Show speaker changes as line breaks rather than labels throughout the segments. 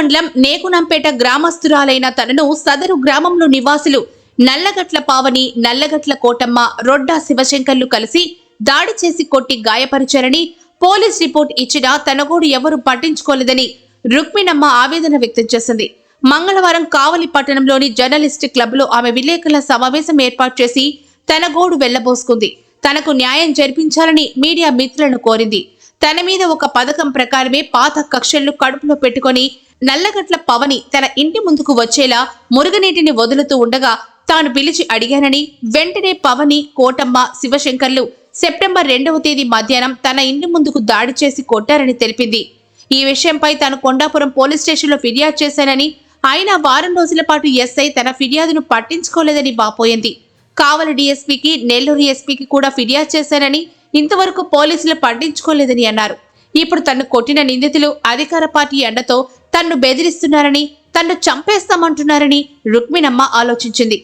మండలం నేకునంపేట గ్రామస్తురాలైన తనను సదరు గ్రామంలో నివాసులు నల్లగట్ల పావని నల్లగట్ల కోటమ్మ రొడ్డా శివశంకర్లు కలిసి దాడి చేసి కొట్టి గాయపరిచారని పోలీస్ రిపోర్ట్ ఇచ్చినా తనగోడు ఎవరూ పట్టించుకోలేదని రుక్మిణమ్మ ఆవేదన వ్యక్తం చేసింది. మంగళవారం కావలి పట్టణంలోని జర్నలిస్ట్ క్లబ్లో ఆమె విలేకరుల సమావేశం ఏర్పాటు చేసి తనగోడు వెళ్ళబోసుకుంది. తనకు న్యాయం జరిపించాలని మీడియా మిత్రులను కోరింది. తన మీద ఒక పథకం ప్రకారమే పాత కక్షలను కడుపులో పెట్టుకొని నల్లగట్ల పవని తన ఇంటి ముందుకు వచ్చేలా మురుగునీటిని వదులుతూ ఉండగా తాను పిలిచి అడిగానని వెంటనే పవని కోటమ్మ శివశంకర్లు సెప్టెంబర్ రెండవ తేదీ మధ్యాహ్నం తన ఇంటి ముందుకు దాడి చేసి కొట్టారని తెలిపింది. ఈ విషయంపై తాను కొండాపురం పోలీస్ స్టేషన్లో ఫిర్యాదు చేశానని అయినా వారం రోజుల పాటు ఎస్ఐ తన ఫిర్యాదును పట్టించుకోలేదని వాపోయింది. కావలి డీఎస్పీకి నెల్లూరు ఎస్పీకి కూడా ఫిర్యాదు చేశానని ఇంతవరకు పోలీసులు పట్టించుకోలేదని అన్నారు. ఇప్పుడు తన్ను కొట్టిన నిందితులు అధికార పార్టీ ఎండతో తన్ను బెదిరిస్తున్నారని తన్ను చంపేస్తామంటున్నారని రుక్మిణమ్మ ఆలోచించింది.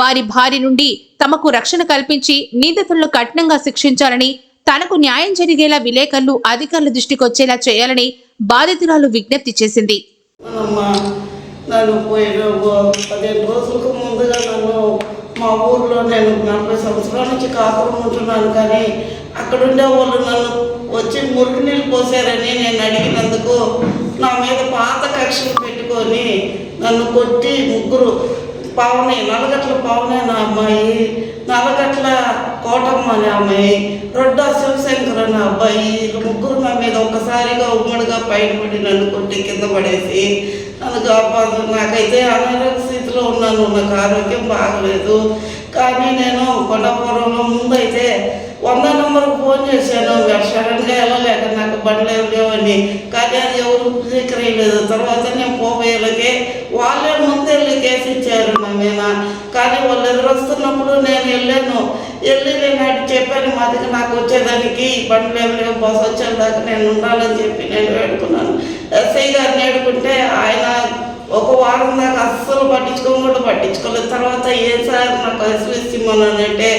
వారి భార్య నుండి తమకు రక్షణ కల్పించి నిందితులను కఠినంగా శిక్షించాలని తనకు న్యాయం జరిగేలా విలేకరులు అధికారుల దృష్టికొచ్చేలా చేయాలని బాధితురాలు విజ్ఞప్తి చేసింది.
మా ఊర్లో నేను నలభై సంవత్సరాల నుంచి కాపురం ఉంటున్నాను కానీ అక్కడుండే వాళ్ళు నన్ను వచ్చి మురికి నీళ్ళు పోసారని నేను అడిగినందుకు నా మీద పాత కక్షలు పెట్టుకొని నన్ను కొట్టి ముగ్గురు పావునే నలగట్ల పావునే నా అమ్మాయి నలగట్ల కోటమ్మ అనే అమ్మాయి రొడ్డా శివశంకర్ అనే అబ్బాయి ముగ్గురు నా మీద ఒక్కసారిగా ఉమ్మడిగా పైన పడి నన్ను కొట్టి కింద పడేసి నన్ను నాకైతే అనారోగ్య స్థితిలో ఉన్నాను నాకు ఆరోగ్యం బాగలేదు. కానీ నేను కొండపురంలో ముందైతే వంద నెంబర్కి ఫోన్ చేశాను. సడన్గా వెళ్ళలేక నాకు బండ్లు ఏమి లేవని కానీ అది ఎవరు స్వీకరించలేదు. తర్వాత నేను పోబోయేలకే వాళ్ళే ముందెళ్ళి కేసు ఇచ్చారు నా మీద. కానీ వాళ్ళు ఎదురొస్తున్నప్పుడు నేను వెళ్ళాను. వెళ్ళి నేను అటు చెప్పాను మాదికి నాకు వచ్చేదానికి బండ్లు ఏమి లేవు బస్సు వచ్చేదాకా నేను ఉండాలని చెప్పి నేను వేడుకున్నాను. ఎస్ఐ గారిని వేడుకుంటే ఆయన ఒక వారం దాకా అస్సలు పట్టించుకోకుండా పట్టించుకోలేదు. తర్వాత ఏం సార్ నాకు అసలు అంటే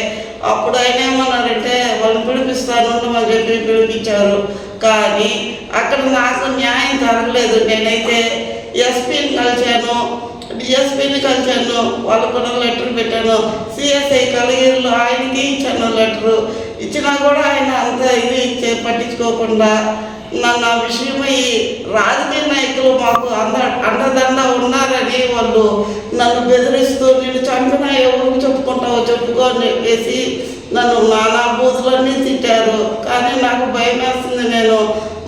అప్పుడు ఆయన ఏమన్నారంటే వాళ్ళని పిలిపిస్తాను అని చెప్పి పిలిపించారు. కానీ అక్కడ నాకు న్యాయం జరగలేదు. నేనైతే ఎస్పీని కలిశాను డిఎస్పీని కలిశాను వాళ్ళకు కూడా లెటర్ పెట్టాను. సిఎస్ఐ కలిగిరిలో ఆయనకి ఇచ్చాను లెటరు. ఇచ్చినా కూడా ఆయన అంత ఇది ఇచ్చే పట్టించుకోకుండా నన్ను ఆ విషయమై రాజకీయ నాయకులు మాకు అంద అండదండ ఉన్నారని వాళ్ళు నన్ను బెదిరి చెప్పుకుంటావో అని చెప్పేసి నన్ను నానా బూతులన్నీ తిట్టారు. కానీ నాకు భయం వేస్తుంది నేను.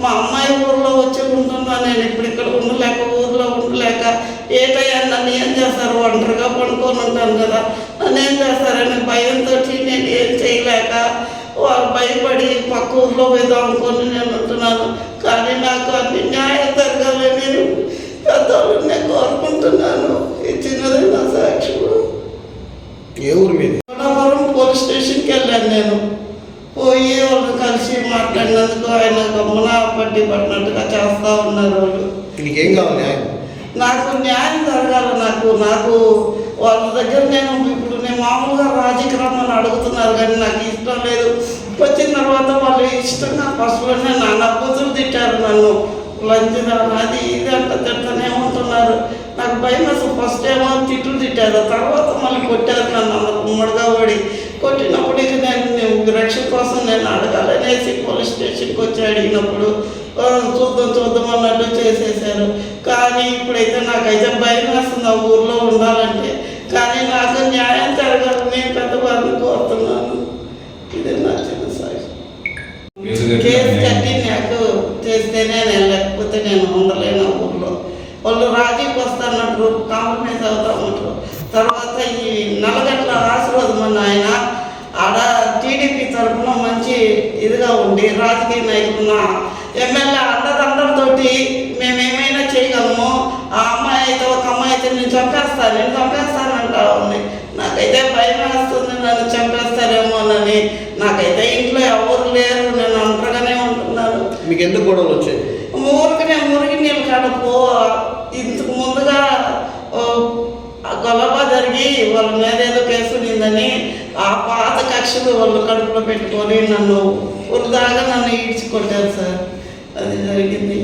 మా అమ్మాయి ఊర్లో వచ్చి ఉంటున్నా నేను. ఇప్పుడు ఇక్కడ ఉండలేక ఊర్లో ఉండలేక ఏటయ్యా నన్ను ఏం చేస్తారు? ఒంటరిగా పండుకొని ఉంటాను కదా. నన్ను ఏం చేస్తారని భయంతో నేను ఏం చేయలేక వాళ్ళు భయపడి పక్క ఊర్లో పోయిదాం అనుకొని నేను ఉంటున్నాను. కానీ నాకు అన్ని న్యాయం జరగాలని నేను పెద్దవాళ్ళు నేను కోరుకుంటున్నాను ఈ చిన్నది నా సాక్షులు
ఏ ఊరు మీది
కోటపురం పోలీస్ స్టేషన్కి వెళ్ళాను నేను పోయి వాళ్ళు కలిసి మాట్లాడినందుకు ఆయన గమ్మున పట్టి పట్టినట్టుగా చేస్తూ ఉన్నారు వాళ్ళు.
నీకేం కావాలి న్యాయం?
నాకు న్యాయం జరగాలి నాకు. నాకు వాళ్ళ దగ్గర నేను ఇప్పుడు నేను మామూలుగా రాజకీయమని అడుగుతున్నారు కానీ నాకు ఇష్టం లేదు. వచ్చిన తర్వాత వాళ్ళు ఇష్టంగా ఫస్ట్లోనే నాన్న కూతురు తిట్టారు నన్ను. లంచ్ అది ఇది అంట తిట్టనే ఉంటున్నారు. నాకు భయం అసలు ఫస్ట్ ఏమో తిట్లు తిట్టారు. తర్వాత మళ్ళీ కొట్టారు నన్ను. అలా ఉమ్మడిగా పడి కొట్టినప్పుడు నేను నేను రక్షణ కోసం నేను అడగాలనేసి పోలీస్ స్టేషన్కి వచ్చి అడిగినప్పుడు చూద్దాం చూద్దాం అన్నట్టు చేసేసారు. కానీ ఇప్పుడైతే నాకైతే భయం వేస్తుంది ఆ ఊర్లో ఉండాలంటే. కానీ నాకు న్యాయం జరగాలని పెద్దవారిని కోరుతున్నాను. ఇది నా చిన్న సాక్షి కేసు కట్టి నాకు చేస్తేనే నేను లేకపోతే నేను ఉండలేను ఆ ఊర్లో. వాళ్ళు రాజీకి వస్తానంటారు కాంప్రమైజ్ అవుతామంటారు తర్వాత రాజకీయ నాయకున్న. ఎమ్మెల్యే అండదండలతోటి మేము ఏమైనా చేయగలము ఆ అమ్మాయి అయితే ఒక అమ్మాయి అయితే నేను చంపేస్తాను నేను చంపేస్తానంటా ఉంది. నాకైతే భయం వేస్తుంది నన్ను చంపేస్తారేమోనని నాకైతే ఇంట్లో ఎవరు లేరు నేను ఒంటరిగానే ఉంటున్నాను.
మీకు ఎందుకు గొడవలు వచ్చాయి?
ఊరికి మురికి నీళ్ళు కడుపు. ఇంతకు ముందుగా గొడవ జరిగి వాళ్ళ మీద ఏదో కేసు ఉందని ఆ పాత వాళ్ళు కడుపులో పెట్టుకొని నన్ను వృధాగా నన్ను ఈడ్చి కొట్టారు సార్. అది జరిగింది.